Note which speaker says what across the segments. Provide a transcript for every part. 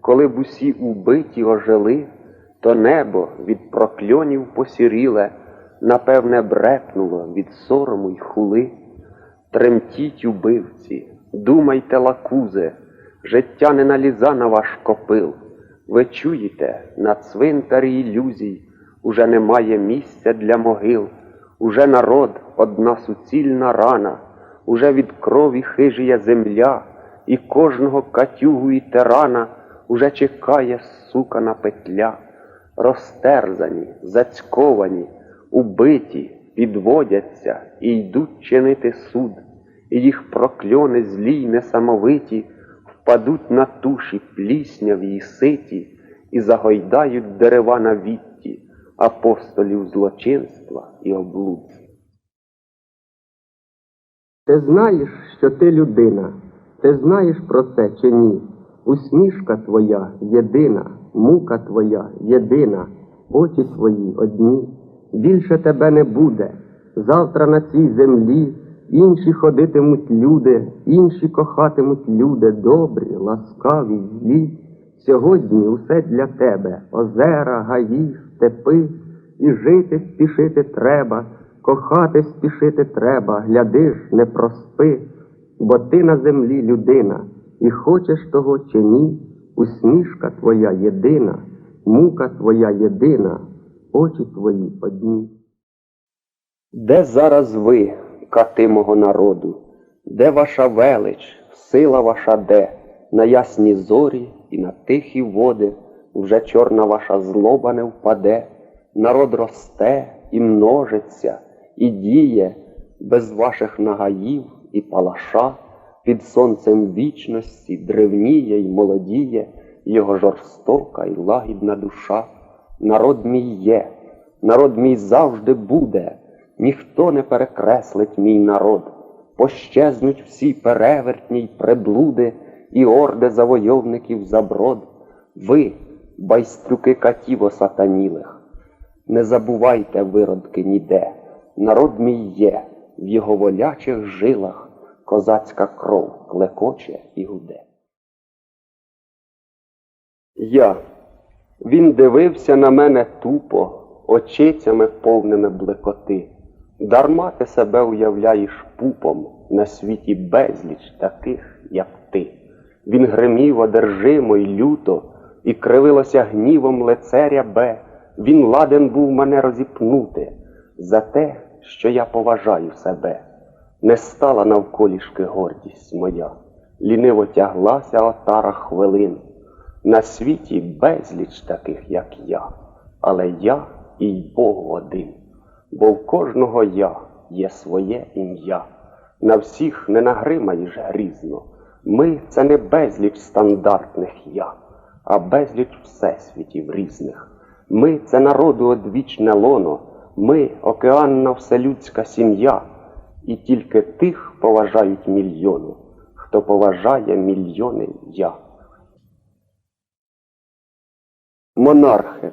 Speaker 1: коли б усі убиті ожили, то небо від прокльонів посіріле, напевне, брекнуло від сорому й хули. Тремтіть, убивці, думайте, лакузе, життя не наліза на ваш копил. Ви чуєте, на цвинтарі ілюзій уже немає місця для могил, уже народ одна суцільна рана, уже від крові хижіє земля, і кожного катюгу і тирана уже чекає сукана петля. Розтерзані, зацьковані, убиті, підводяться і йдуть чинити суд, і їх прокльони злі й несамовиті впадуть на туші плісняві й ситі і загойдають дерева на вітті апостолів злочинства і облуд.
Speaker 2: Ти знаєш, що ти людина, ти знаєш про це чи ні? Усмішка твоя єдина, мука твоя єдина, очі твої одні. Більше тебе не буде. Завтра на цій землі інші ходитимуть люди, інші кохатимуть люди, добрі, ласкаві, злі. Сьогодні усе для тебе озера, гаї, степи, і жити спішити треба, кохати спішити треба, глядиш, не проспи, бо ти на землі людина, і хочеш того чи ні, усмішка твоя єдина, мука твоя єдина, очі твої одні.
Speaker 1: Де зараз ви, кати мого народу? Де ваша велич, сила ваша де? На ясні зорі і на тихі води вже чорна ваша злоба не впаде. Народ росте і множиться, і діє без ваших нагаїв і палаша, під сонцем вічності древніє й молодіє його жорстока й лагідна душа. Народ мій є, народ мій завжди буде, ніхто не перекреслить мій народ. Пощезнуть всі перевертні й приблуди і орди завойовників заброд. Ви, байстрюки катів осатанілих, не забувайте виродки ніде. Народ мій є, в його волячих жилах козацька кров клекоче і гуде. Я. Він дивився на мене тупо, очицями повними блекоти. Дарма ти себе уявляєш пупом на світі безліч таких, як ти. Він гримів одержимо й люто, і кривилося гнівом лице рябе. Він ладен був мене розіпнути за те, що я поважаю себе. Не стала навколішки гордість моя, ліниво тяглася отара хвилин. На світі безліч таких, як я, але я і й Богу один, бо в кожного я є своє ім'я. На всіх не нагримаєш грізно. Ми це не безліч стандартних я, а безліч всесвітів різних. Ми це народу одвічне лоно, ми океанна вселюдська сім'я, і тільки тих поважають мільйони, хто поважає мільйони я. Монархи,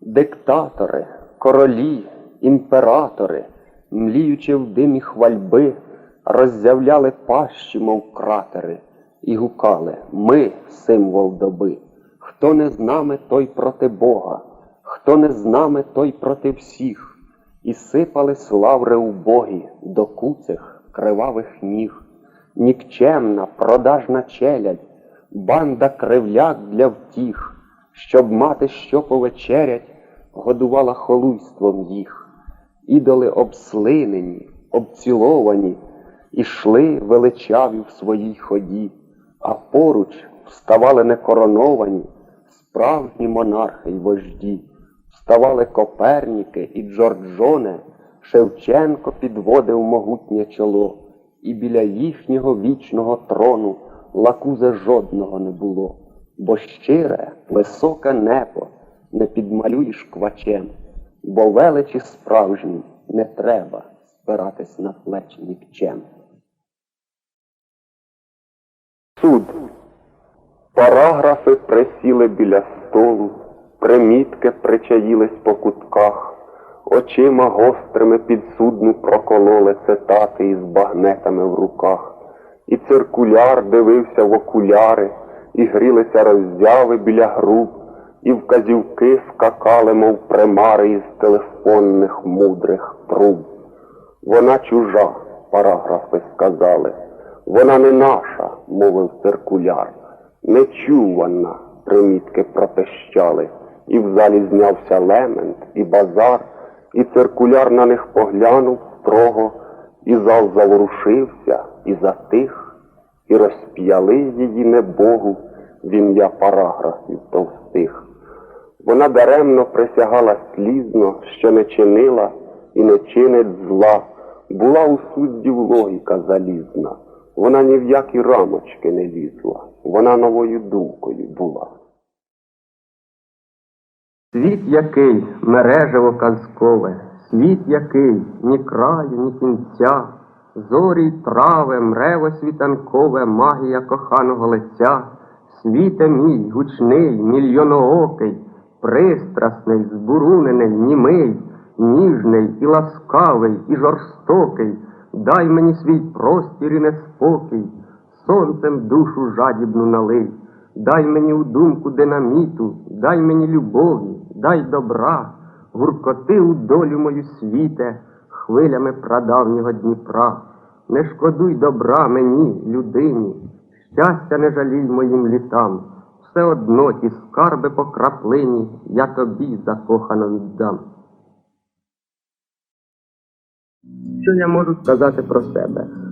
Speaker 1: диктатори, королі, імператори, мліючи в димі хвальби, роззявляли пащі, мов кратери, і гукали Ми символ доби. Хто не з нами, той проти Бога, хто не з нами, той проти всіх, і сипали славри убогі до куцих кривавих ніг. Нікчемна, продажна челядь, банда кривляк для втіх, щоб мати що повечерять, годувала холуйством їх. Ідоли обслинені, обціловані, ішли величаві в своїй ході, а поруч вставали некороновані, справжні монархи й вожді, вставали Коперніки і Джорджоне, Шевченко підводив могутнє чоло, і біля їхнього вічного трону лакузе жодного не було. бо щире, високе небо не підмалюєш квачем, бо величі справжній не треба спиратись на плечі нікчем. Суд. Параграфи присіли біля столу, примітки причаїлись по кутках, очима гострими підсудну прокололи цитати із багнетами в руках, і циркуляр дивився в окуляри, і грілися роззяви біля груб, і вказівки скакали, мов примари із телефонних мудрих труб. Вона чужа, параграфи сказали. Вона не наша, мовив циркуляр. Нечувана, примітки пропищали. І в залі знявся лемент, і базар, і циркуляр на них поглянув строго, і зал заворушився, і затих, і розп'яли її небогу в ім'я параграфів товстих. Вона даремно присягала слізно, що не чинила і не чинить зла. Була у суддів логіка залізна. Вона ні в які рамочки не лізла. Вона новою думкою була.
Speaker 2: Світ який мережево казкове, світ який ні краю, ні кінця, зорі й трави, мрево світанкове, магія коханого лиця, світе мій, гучний, мільйоноокий, пристрасний, збурунений, німий, ніжний і ласкавий, і жорстокий, дай мені свій простір і неспокій, сонцем душу жадібну налий. Дай мені у думку динаміту, дай мені любові, дай добра, гуркоти у долю мою світе, хвилями прадавнього Дніпра. Не шкодуй добра мені, людині, щастя не жалій моїм літам. Все одно ті скарби по краплині я тобі закохано віддам. Що я можу сказати про себе?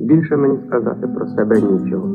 Speaker 2: Більше мені сказати про себе нічого.